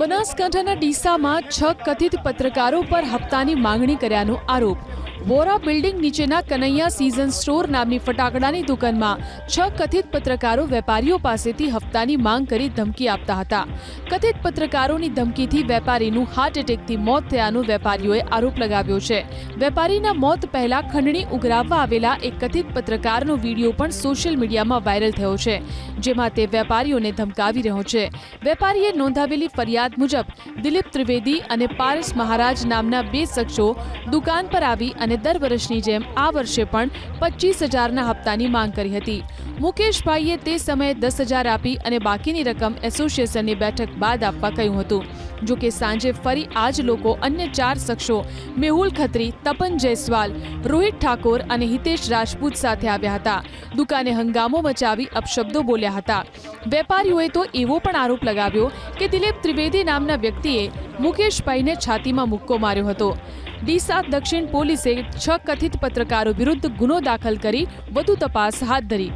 બનાસકાંઠાના ડીસામાં છ કથિત પત્રકારો પર હપ્તાની માંગણી કર્યાનો આરોપ. વોરા બિલ્ડિંગ નીચેના કનૈયા સીઝન સ્ટોર નામની ફટાકડાની દુકાનમાં છ કથિત પત્રકારો વેપારીઓ પાસેથી હપ્તાની માંગ કરી ધમકી આપતા હતા. કથિત પત્રકારોની ધમકીથી વેપારીનું હાર્ટ એટેકથી મોત થયાનો વેપારીઓએ આરોપ લગાવ્યો છે. વેપારીના મોત પહેલા ખંડણી ઉઘરાવવા આવેલા એક કથિત પત્રકારનો વીડિયો પણ સોશિયલ મીડિયામાં વાયરલ થયો છે, જેમાં તે વેપારીઓને ધમકાવી રહ્યો છે. વેપારીએ નોંધાવેલી ફરિયાદ મુજબ દિલીપ ત્રિવેદી અને પારસ મહારાજ નામના બે શખ્સો દુકાન પર આવી અને દર વર્ષની જેમ આ વર્ષે પણ પચીસ હજારના હપ્તાની માંગ કરી હતી. મુકેશભાઈએ તે સમયે દસ હજાર આપી અને બાકીની રકમ એસોસિએશનની બેઠક બાદ આપવા કહ્યું હતું. જો કે સાંજે ફરી આ જ લોકો અન્ય ચાર શખ્સો, મેહુલ ખત્રી, તપન જયસ્વાલ, રોહિત ઠાકોર અને હિતેશ રાજપૂત સાથે આવ્યા હતા. દુકાને હંગામો મચાવી અપશબ્દો બોલ્યા હતા. વેપારીઓએ તો એવો પણ આરોપ લગાવ્યો કે દિલીપ ત્રિવેદી નામના વ્યક્તિએ મુકેશભાઈને છાતીમાં મુક્કો માર્યો હતો. ડીસા દક્ષિણ પોલીસે છ કથિત પત્રકારો વિરુદ્ધ ગુનો દાખલ કરી વધુ તપાસ હાથ ધરી.